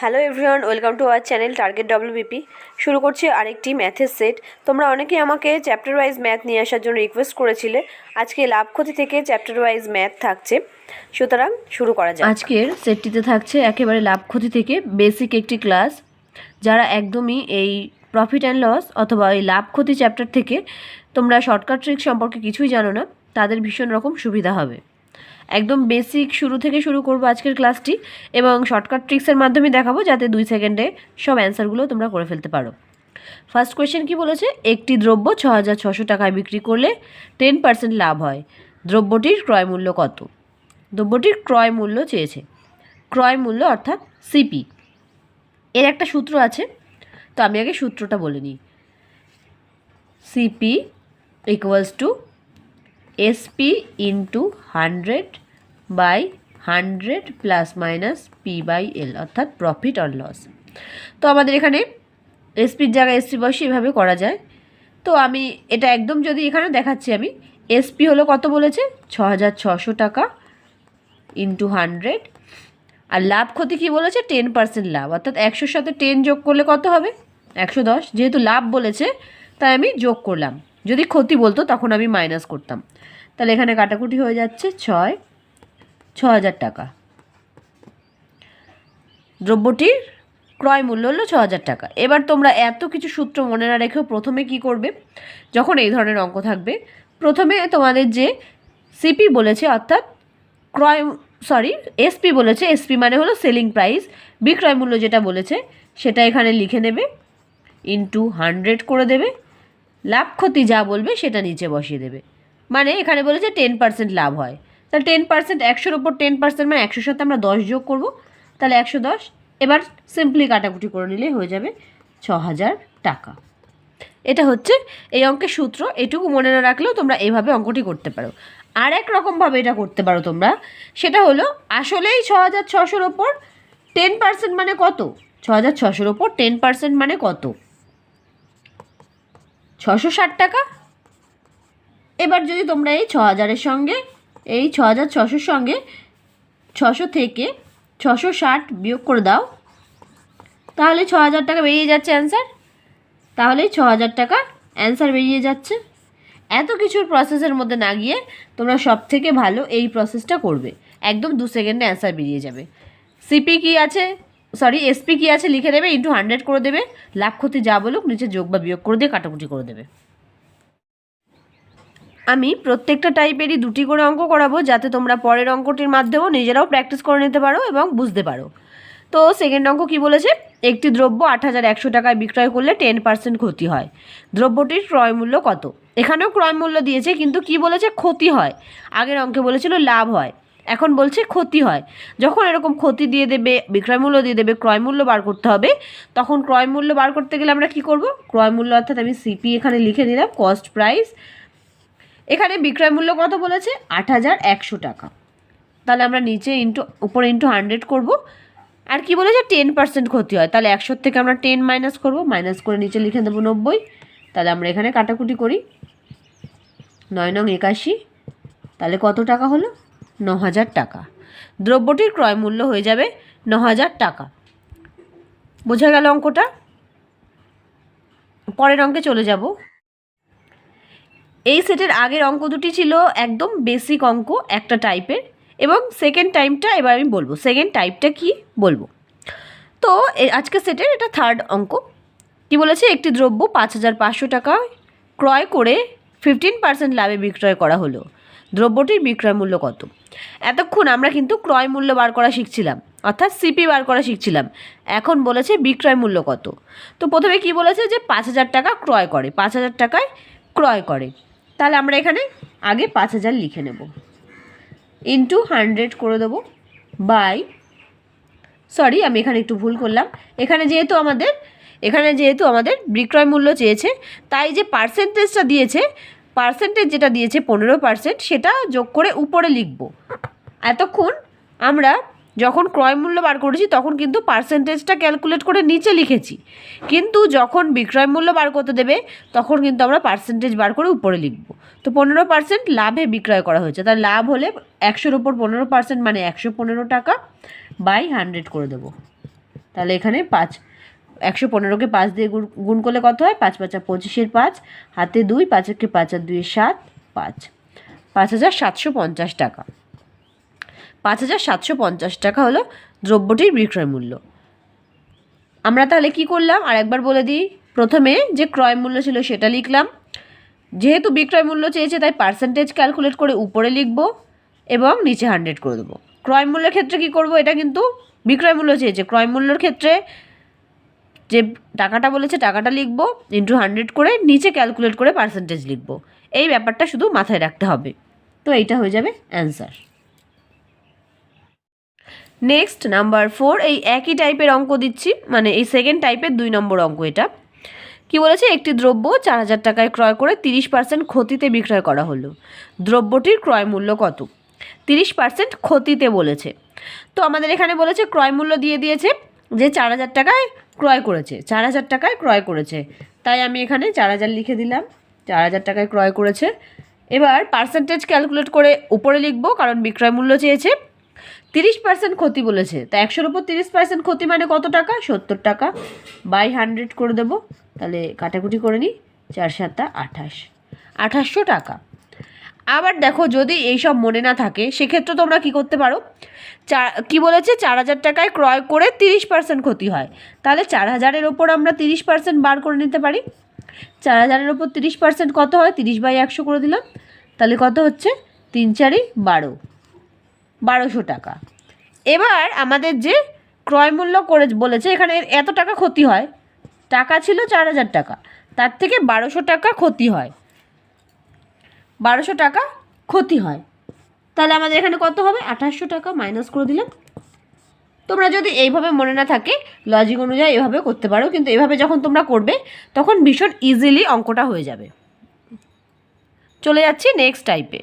Hello everyone, welcome to our channel target WBP. শুরু করছি আরেকটি ম্যাথের সেট। তোমরা অনেকেই আমাকে চ্যাপ্টার ওয়াইজ ম্যাথ নিয়ে আসার জন্য রিকোয়েস্ট করেছিলে। আজকে লাভ ক্ষতি থেকে চ্যাপ্টার ওয়াইজ ম্যাথ থাকছে। সুতরাং শুরু করা যাক। আজকের সেটটিতে থাকছে একেবারে লাভ ক্ষতি থেকে বেসিক একটি ক্লাস, যারা একদমই এই প্রফিট অ্যান্ড লস অথবা এই লাভ ক্ষতি চ্যাপ্টার থেকে তোমরা শর্টকাট ট্রিক সম্পর্কে কিছুই জানো না, তাদের ভীষণ রকম সুবিধা হবে। একদম বেসিক শুরু থেকে শুরু করব আজকের ক্লাসটি এবং শর্টকাট ট্রিক্সের মাধ্যমে দেখাবো যাতে দুই সেকেন্ডে সব অ্যান্সারগুলো তোমরা করে ফেলতে পারো। ফার্স্ট কোয়েশ্চেন কি বলেছে? একটি দ্রব্য ছ হাজার ছশো টাকায় বিক্রি করলে টেন পার্সেন্ট লাভ হয়। দ্রব্যটির ক্রয় মূল্য কত? দ্রব্যটির ক্রয় মূল্য চেয়েছে। ক্রয় মূল্য অর্থাৎ সিপি এর একটা সূত্র আছে, তো আমি আগে সূত্রটা বলে নিই। CP equals to SP into hundred by hundred plus minus P by L অর্থাৎ প্রফিট অর লস তো আমাদের এখানে এসপির জায়গায় এসপি বসে এভাবে করা যায়। তো আমি এটা একদম যদি এখানে দেখাচ্ছি আমি এসপি হলো কত বলেছে? ছ টাকা ইন্টু হান্ড্রেড আর লাভ ক্ষতি কী বলেছে? টেন পার্সেন্ট লাভ। অর্থাৎ একশোর সাথে টেন যোগ করলে কত হবে? একশো দশ। যেহেতু লাভ বলেছে, তাই আমি যোগ করলাম। যদি ক্ষতি বলতো, তখন আমি মাইনাস করতাম। তাহলে এখানে কাটাকুটি হয়ে যাচ্ছে ছয় ছ হাজার টাকা। দ্রব্যটির ক্রয় মূল্য হলো ছ হাজার টাকা। এবার তোমরা এত কিছু সূত্র মনে না রেখেও প্রথমে কি করবে? যখন এই ধরনের অঙ্ক থাকবে, প্রথমে তোমাদের যে সিপি বলেছে, অর্থাৎ ক্রয় সরি এসপি বলেছে এসপি মানে হলো সেলিং প্রাইস বিক্রয় মূল্য যেটা বলেছে, সেটা এখানে লিখে নেবে। ইন্টু হান্ড্রেড করে দেবে। লাভ ক্ষতি যা বলবে সেটা নিচে বসিয়ে দেবে। মানে এখানে বলেছে টেন পার্সেন্ট লাভ হয়। তাহলে টেন পার্সেন্ট একশোর ওপর টেন পার্সেন্ট মানে একশোর সাথে আমরা দশ যোগ করব, তাহলে একশো দশ। এবার সিম্পলি কাটাকুটি করে নিলেই হয়ে যাবে ছ হাজার টাকা। এটা হচ্ছে এই অঙ্কের সূত্র, এটুকু মনে না রাখলেও তোমরা এইভাবে অঙ্কটি করতে পারো। আর এক রকমভাবে এটা করতে পারো তোমরা। সেটা হলো, আসলেই ছ হাজার ছশোর ওপর টেন পার্সেন্ট মানে কত? ছ হাজার ছশোর ওপর টেন পার্সেন্ট মানে কত? ছশো ষাট টাকা। এবার যদি তোমরা এই ছ হাজারের সঙ্গে, এই ছ হাজার ছশোর সঙ্গে ছশো থেকে ছশো ষাট বিয়োগ করে দাও, তাহলে ছ হাজার টাকা বেরিয়ে যাচ্ছে অ্যান্সার তাহলেই ছ হাজার টাকা অ্যান্সার বেরিয়ে যাচ্ছে। এত কিছুর প্রসেসের মধ্যে না গিয়ে তোমরা সব থেকে ভালো এই প্রসেসটা করবে। একদম দু সেকেন্ডে অ্যান্সার বেরিয়ে যাবে। সিপি কি আছে? সরি এসপি কী আছে লিখে দেবে ইন্টু হান্ড্রেড করে দেবে লাভ ক্ষতি যা বলুক, নিচে যোগ বা বিয়োগ করে দিয়ে কাটাকুটি করে দেবে। আমি প্রত্যেকটা টাইপেরই দুটি করে অঙ্ক করাবো, যাতে তোমরা পরের অঙ্কটির মাধ্যমেও নিজেরাও প্র্যাকটিস করে নিতে পারো এবং বুঝতে পারো। তো সেকেন্ড অঙ্ক কি বলেছে? একটি দ্রব্য আট হাজার একশো টাকায় বিক্রয় করলে টেন পার্সেন্ট ক্ষতি হয়। দ্রব্যটির ক্রয় মূল্য কত? এখানেও ক্রয় মূল্য দিয়েছে, কিন্তু কি বলেছে? ক্ষতি হয়। আগের অঙ্কে বলেছিল লাভ হয়। এখন বলছে ক্ষতি হয়। যখন এরকম ক্ষতি দিয়ে দেবে, বিক্রয় মূল্য দিয়ে দেবে, ক্রয় মূল্য বার করতে হবে, তখন ক্রয় মূল্য বার করতে গেলে আমরা কি করব? ক্রয় মূল্য অর্থাৎ আমি সিপি এখানে লিখে দিলাম কস্ট প্রাইস এখানে বিক্রয় মূল্য কত বলেছে? আট হাজার একশো টাকা। তাহলে আমরা নিচে ইন্টু উপরে ইন্টু হান্ড্রেড করব। আর কি বলেছে? টেন পার্সেন্ট ক্ষতি হয়। তাহলে একশোর থেকে আমরা টেন মাইনাস করব মাইনাস করে নিচে লিখে দেবো নব্বই। তাহলে আমরা এখানে কাটাকুটি করি। নয় নং একাশি। তাহলে কত টাকা হলো? ন হাজার টাকা। দ্রব্যটির ক্রয় মূল্য হয়ে যাবে ন হাজার টাকা। বোঝা গেল অঙ্কটা? পরের অঙ্কে চলে যাব। এই সেটের আগের অঙ্ক দুটি ছিল একদম বেসিক অঙ্ক, একটা টাইপের এবং সেকেন্ড টাইমটা এবার আমি বলব। সেকেন্ড টাইপটা কি বলব? তো আজকে সেটের এটা থার্ড অঙ্ক। কি বলেছে? একটি দ্রব্য পাঁচ হাজার পাঁচশো টাকা ক্রয় করে ফিফটিন পার্সেন্ট লাভে বিক্রয় করা হলো। দ্রব্যটির বিক্রয় মূল্য কত? এতক্ষণ আমরা কিন্তু ক্রয় মূল্য বার করা শিখছিলাম, অর্থাৎ সিপি বার করা শিখছিলাম। এখন বলেছে বিক্রয় মূল্য কত? তো প্রথমে কি বলেছে যে পাঁচ হাজার টাকা ক্রয় করে, পাঁচ হাজার টাকায় ক্রয় করে। তাহলে আমরা এখানে আগে পাঁচ হাজার লিখে নেব। ইন্টু হান্ড্রেড করে দেবো বাই সরি আমি এখানে একটু ভুল করলাম। এখানে যেহেতু আমাদের, এখানে যেহেতু আমাদের বিক্রয় মূল্য চেয়েছে, তাই যে পার্সেন্টেজটা দিয়েছে পার্সেন্টেজ যেটা দিয়েছে, পনেরো পার্সেন্ট সেটা যোগ করে উপরে লিখব। এতক্ষণ আমরা যখন ক্রয় মূল্য বার করেছি, তখন কিন্তু পার্সেন্টেজটা ক্যালকুলেট করে নিচে লিখেছি। কিন্তু যখন বিক্রয় মূল্য বার করতে দেবে, তখন কিন্তু আমরা পার্সেন্টেজ বার করে উপরে লিখব। তো পনেরো পার্সেন্ট লাভে বিক্রয় করা হয়েছে। তার লাভ হলে একশোর উপর পনেরো পার্সেন্ট মানে একশো পনেরো টাকা বাই হান্ড্রেড করে দেবো। তাহলে এখানে পাঁচ একশো পনেরোকে পাঁচ দিয়ে গুণ করলে কত হয়? পাঁচ পাঁচা পঁচিশের পাঁচ, হাতে দুই পাঁচেরকে পাঁচ আর দুই সাত, পাঁচ। পাঁচ হাজার সাতশো পঞ্চাশ টাকা। পাঁচ হাজার সাতশো পঞ্চাশ টাকা হলো দ্রব্যটির বিক্রয় মূল্য। আমরা তাহলে কি করলাম? আর একবার বলে দিই। প্রথমে যে ক্রয় মূল্য ছিল সেটা লিখলাম। যেহেতু বিক্রয় মূল্য চেয়েছে, তাই পার্সেন্টেজ ক্যালকুলেট করে উপরে লিখব এবং নিচে হান্ড্রেড করে দেবো। ক্রয় মূল্যের ক্ষেত্রে কি করব? এটা কিন্তু বিক্রয় মূল্য চেয়েছে। ক্রয় মূল্যের ক্ষেত্রে যে টাকাটা বলেছে টাকাটা লিখব ইন্টু হান্ড্রেড করে নিচে ক্যালকুলেট করে পার্সেন্টেজ লিখব। এই ব্যাপারটা শুধু মাথায় রাখতে হবে। তো এইটা হয়ে যাবে অ্যান্সার নেক্সট নাম্বার ফোর এই একই টাইপের অঙ্ক দিচ্ছি। মানে এই সেকেন্ড টাইপের দুই নম্বর অঙ্ক এটা। কি বলেছে? একটি দ্রব্য চার হাজার টাকায় ক্রয় করে তিরিশ পার্সেন্ট ক্ষতিতে বিক্রয় করা হলো। দ্রব্যটির ক্রয় মূল্য কত? তিরিশ পার্সেন্ট ক্ষতিতে বলেছে। তো আমাদের এখানে বলেছে ক্রয় মূল্য দিয়ে দিয়েছে যে চার হাজার টাকায় ক্রয় করেছে, চার হাজার টাকায় ক্রয় করেছে। তাই আমি এখানে চার হাজার লিখে দিলাম। চার হাজার টাকায় ক্রয় করেছে। এবার পার্সেন্টেজ ক্যালকুলেট করে উপরে লিখব, কারণ বিক্রয় মূল্য চেয়েছে। তিরিশ পার্সেন্ট ক্ষতি বলেছে। তা একশোর ওপর তিরিশ পার্সেন্ট ক্ষতি মানে কত টাকা? সত্তর টাকা। বাই হান্ড্রেড করে দেবো। তাহলে কাটাকুটি করে নিই। চার সাতটা আঠাশ। আঠাশশো টাকা। আবার দেখো যদি এইসব মনে না থাকে, সেক্ষেত্রে তোমরা কি করতে পারো? চা, কী বলেছে? চার হাজার টাকায় ক্রয় করে তিরিশ পার্সেন্ট ক্ষতি হয়। তাহলে চার হাজারের ওপর আমরা তিরিশ পার্সেন্ট বার করে নিতে পারি। চার হাজারের ওপর তিরিশ পার্সেন্ট কত হয়? তিরিশ বাই একশো করে দিলাম। তাহলে কত হচ্ছে? তিন চারি বারো। বারোশো টাকা। এবার আমাদের যে ক্রয় মূল্য করে, বলেছে, এখানে এত টাকা ক্ষতি হয়। টাকা ছিল চার হাজার টাকা। তার থেকে বারোশো টাকা ক্ষতি হয়। বারোশো টাকা ক্ষতি হয়। তাহলে আমাদের এখানে কত হবে? আঠাশশো টাকা মাইনাস করে দিলাম। তোমরা যদি এইভাবে মনে না থাকে লজিক অনুযায়ী এভাবে করতে পারো, কিন্তু এভাবে যখন তোমরা করবে, তখন ভীষণ ইজিলি অঙ্কটা হয়ে যাবে। চলে যাচ্ছি নেক্সট টাইপে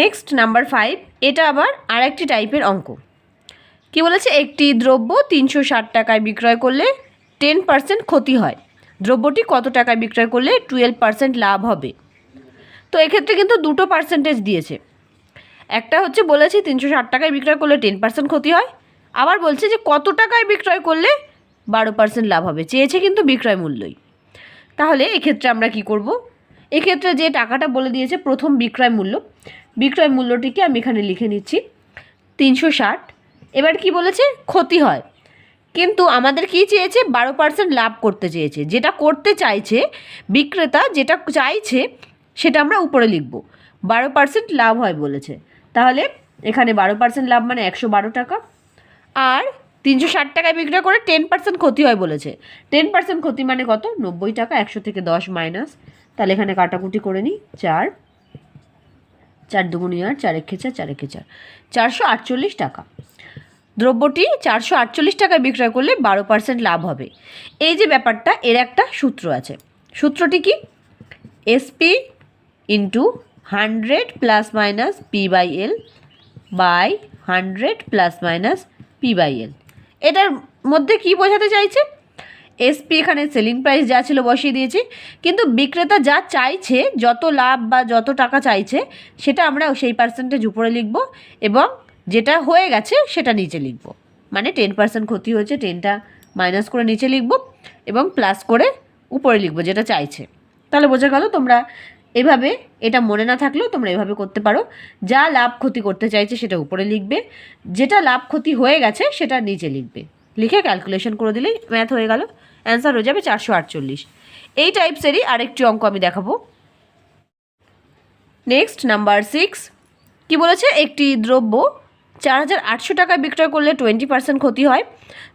নেক্সট নাম্বার ফাইভ এটা আবার আরেকটি টাইপের অঙ্ক। কি বলেছে? একটি দ্রব্য তিনশো ষাট টাকায় বিক্রয় করলে টেন পার্সেন্ট ক্ষতি হয়। দ্রব্যটি কত টাকায় বিক্রয় করলে? টুয়েলভ পার্সেন্ট লাভ হবে। তো এক্ষেত্রে কিন্তু দুটো পার্সেন্টেজ দিয়েছে। একটা হচ্ছে বলেছি তিনশো ষাট টাকায় বিক্রয় করলে টেন পার্সেন্ট ক্ষতি হয়। আবার বলছে যে কত টাকায় বিক্রয় করলে বারো পার্সেন্ট লাভ হবে। চেয়েছে কিন্তু বিক্রয় মূল্যই। তাহলে এক্ষেত্রে আমরা কি করব? এক্ষেত্রে যে টাকাটা বলে দিয়েছে প্রথম বিক্রয় মূল্য, বিক্রয় মূল্যটিকে আমি এখানে লিখে নিচ্ছি, তিনশো ষাট। এবার কি বলেছে? ক্ষতি হয়। কিন্তু আমাদের কি চেয়েছে? বারো পার্সেন্ট লাভ করতে চেয়েছে। যেটা করতে চাইছে বিক্রেতা, যেটা চাইছে সেটা আমরা উপরে লিখব। বারো পার্সেন্ট লাভ হয় বলেছে। তাহলে এখানে বারো পার্সেন্ট লাভ মানে একশো বারো টাকা। আর তিনশো ষাট টাকায় বিক্রয় করে টেন পার্সেন্ট ক্ষতি হয় বলেছে। টেন পার্সেন্ট ক্ষতি মানে কত? নব্বই টাকা, একশো থেকে দশ মাইনাস। তাহলে এখানে কাটাকুটি করে নিই। চার। চার দুগুণি আর চার একে চার চার একে চার। চারশো আটচল্লিশ টাকা। দ্রব্যটি চারশো আটচল্লিশ টাকায় বিক্রয় করলে বারো পার্সেন্ট লাভ হবে। এই যে ব্যাপারটা, এর একটা সূত্র আছে। সূত্রটি কি? SP into hundred plus minus P by L by hundred plus minus P by L এটার মধ্যে কি বোঝাতে চাইছে? এসপি এখানে সেলিং প্রাইস যা ছিল বসিয়ে দিয়েছি, কিন্তু বিক্রেতা যা চাইছে, যত লাভ বা যত টাকা চাইছে, সেটা আমরা সেই পার্সেন্টেজ উপরে লিখব এবং যেটা হয়ে গেছে সেটা নিচে লিখব। মানে টেন পার্সেন্ট ক্ষতি হয়েছে টেনটা মাইনাস করে নিচে লিখব এবং প্লাস করে উপরে লিখব যেটা চাইছে। তাহলে বোঝা গেল তোমরা এভাবে এটা মনে না থাকলেও তোমরা এভাবে করতে পারো। যা লাভ ক্ষতি করতে চাইছে সেটা উপরে লিখবে। যেটা লাভ ক্ষতি হয়ে গেছে সেটা নিচে লিখবে। লিখে ক্যালকুলেশন করে দিলেই ম্যাথ হয়ে গেল। অ্যান্সার হয়ে যাবে চারশো আটচল্লিশ। এই টাইপসেরই আরেকটি অঙ্ক আমি দেখাবো। নেক্সট নাম্বার সিক্স কি বলেছে? একটি দ্রব্য চার হাজার আটশো টাকায় বিক্রয় করলে টোয়েন্টি পার্সেন্ট ক্ষতি হয়।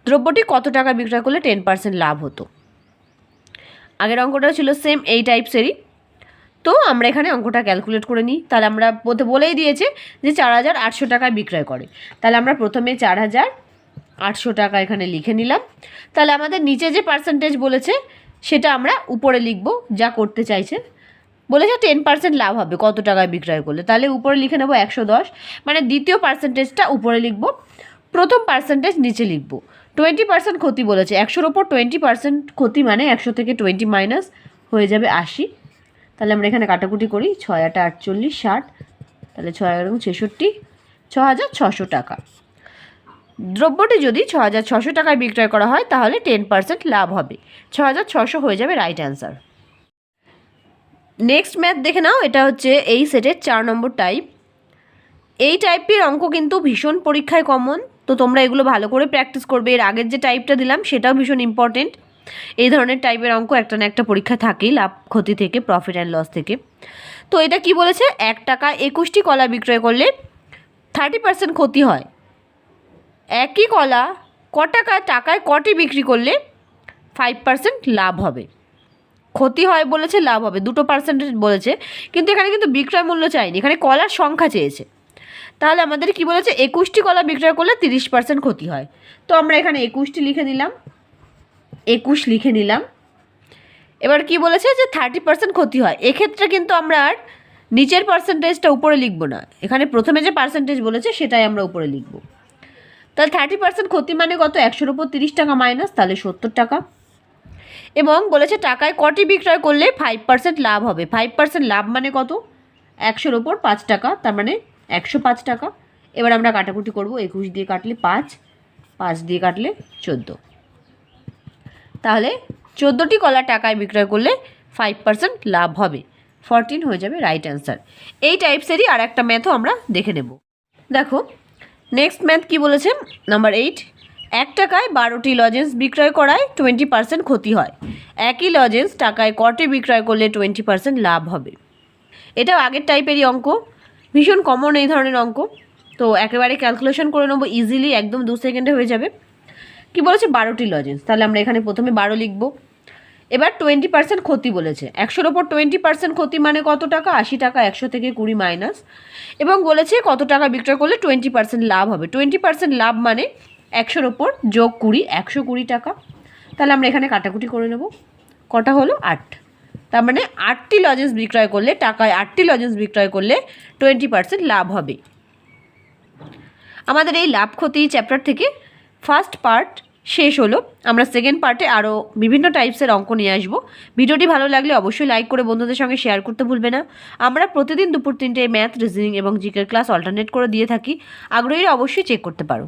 দ্রব্যটি কত টাকা বিক্রয় করলে টেন পার্সেন্ট লাভ হতো? আগের অঙ্কটা ছিল সেম এই টাইপসেরই তো আমরা এখানে অঙ্কটা ক্যালকুলেট করে নিই। তাহলে আমরা বলতে বলেই দিয়েছে যে চার হাজার আটশো টাকায় বিক্রয় করে। তাহলে আমরা প্রথমে চার হাজার আটশো টাকা এখানে লিখে নিলাম। তাহলে আমাদের নিচে যে পার্সেন্টেজ বলেছে, সেটা আমরা উপরে লিখব, যা করতে চাইছে। বলেছে টেন পার্সেন্ট লাভ হবে কত টাকায় বিক্রয় করলে। তাহলে উপরে লিখে নেব একশো দশ। মানে দ্বিতীয় পার্সেন্টেজটা উপরে লিখব। প্রথম পার্সেন্টেজ নিচে লিখব। টোয়েন্টি পার্সেন্ট ক্ষতি বলেছে। একশোর ওপর টোয়েন্টি পার্সেন্ট ক্ষতি মানে একশো থেকে টোয়েন্টি মাইনাস হয়ে যাবে আশি। তাহলে আমরা এখানে কাটাকুটি করি। ছয় আটা আটচল্লিশ, ষাট। তাহলে ছয় এগারো ছেষট্টি ছ হাজার ছশো টাকা। দ্রব্যটি যদি ছ হাজার ছশো টাকায় বিক্রয় করা হয়, তাহলে টেন পার্সেন্ট লাভ হবে। ছ হাজার ছশো হয়ে যাবে রাইট অ্যান্সার। নেক্সট ম্যাথ দেখে নাও, এটা হচ্ছে এই সেটের চার নম্বর টাইপ। এই টাইপের অঙ্ক কিন্তু ভীষণ পরীক্ষায় কমন। তো তোমরা এগুলো ভালো করে প্র্যাকটিস করবে। এর আগের যে টাইপটা দিলাম, সেটাও ভীষণ ইম্পর্টেন্ট এই ধরনের টাইপের অঙ্ক একটা না একটা পরীক্ষা থাকেই, লাভ, ক্ষতি থেকে প্রফিট অ্যান্ড লস থেকে। তো এটা কি বলেছে? এক টাকা একুশটি কলা বিক্রয় করলে থার্টি পার্সেন্ট ক্ষতি হয়। একই কলা ক টাকা টাকায় কটি বিক্রি করলে ফাইভ পার্সেন্ট লাভ হবে। ক্ষতি হয় বলেছে, লাভ হবে। দুটো পার্সেন্টেজ বলেছে, কিন্তু এখানে কিন্তু বিক্রয় মূল্য চাইনি। এখানে কলার সংখ্যা চেয়েছে। তাহলে আমাদের কি বলেছে? একুশটি কলা বিক্রয় করলে তিরিশ পার্সেন্ট ক্ষতি হয়। তো আমরা এখানে একুশটি লিখে দিলাম। একুশ লিখে নিলাম। এবার কি বলেছে যে থার্টি পার্সেন্ট ক্ষতি হয়। এক্ষেত্রে কিন্তু আমরা আর নিচের পার্সেন্টেজটা উপরে লিখব না। এখানে প্রথমে যে পার্সেন্টেজ বলেছে, সেটাই আমরা উপরে লিখব। তাহলে থার্টি পার্সেন্ট ক্ষতি মানে কত? একশোর উপর তিরিশ টাকা মাইনাস তাহলে সত্তর টাকা। এবং বলেছে টাকায় কটি বিক্রয় করলে ফাইভ পার্সেন্ট লাভ হবে? ফাইভ পার্সেন্ট লাভ মানে কত? একশোর ওপর পাঁচ টাকা, তার মানে একশো পাঁচ টাকা। এবার আমরা কাটাকুটি করব। একুশ দিয়ে কাটলে পাঁচ পাঁচ দিয়ে কাটলে চোদ্দ। তাহলে চোদ্দোটি কলা টাকায় বিক্রয় করলে ফাইভ পার্সেন্ট লাভ হবে। ফরটিন হয়ে যাবে রাইট অ্যান্সার এই টাইপসেরই আর একটা ম্যাথও আমরা দেখে নেব। দেখো নেক্সট ম্যাথ কি বলেছে? নাম্বার এইট এক টাকায় বারোটি লজেন্স বিক্রয় করায় টোয়েন্টি পার্সেন্ট ক্ষতি হয়। একই লজেন্স টাকায় কটি বিক্রয় করলে টোয়েন্টি পার্সেন্ট লাভ হবে। এটাও আগের টাইপেরই অঙ্ক। ভীষণ কমন এই ধরনের অঙ্ক। তো একেবারে ক্যালকুলেশন করে নেব ইজিলি একদম দু সেকেন্ডে হয়ে যাবে। কি বলেছে? বারোটি লজেন্স তাহলে আমরা এখানে প্রথমে বারো লিখব। এবার টোয়েন্টি পার্সেন্ট ক্ষতি বলেছে। একশোর ওপর টোয়েন্টি পার্সেন্ট ক্ষতি মানে কত টাকা? আশি টাকা, একশো থেকে কুড়ি মাইনাস এবং বলেছে কত টাকা বিক্রয় করলে টোয়েন্টি পার্সেন্ট লাভ হবে। টোয়েন্টি পার্সেন্ট লাভ মানে একশোর ওপর যোগ কুড়ি, একশো কুড়ি টাকা। তাহলে আমরা এখানে কাটাকুটি করে নেব। কটা হলো? আট। তার মানে আটটি লজেন্স বিক্রয় করলে, টাকায় আটটি লজেন্স বিক্রয় করলে টোয়েন্টি পার্সেন্ট লাভ হবে। আমাদের এই লাভ ক্ষতি চ্যাপ্টার থেকে ফার্স্ট পার্ট শেষ হলো। আমরা সেকেন্ড পার্টে আরও বিভিন্ন টাইপসের অঙ্ক নিয়ে আসব। ভিডিওটি ভালো লাগলে অবশ্যই লাইক করে বন্ধুদের সঙ্গে শেয়ার করতে ভুলবে না। আমরা প্রতিদিন দুপুর তিনটে ম্যাথ রিজনিং এবং জিকের ক্লাস অল্টারনেট করে দিয়ে থাকি। আগ্রহীরা অবশ্যই চেক করতে পারো।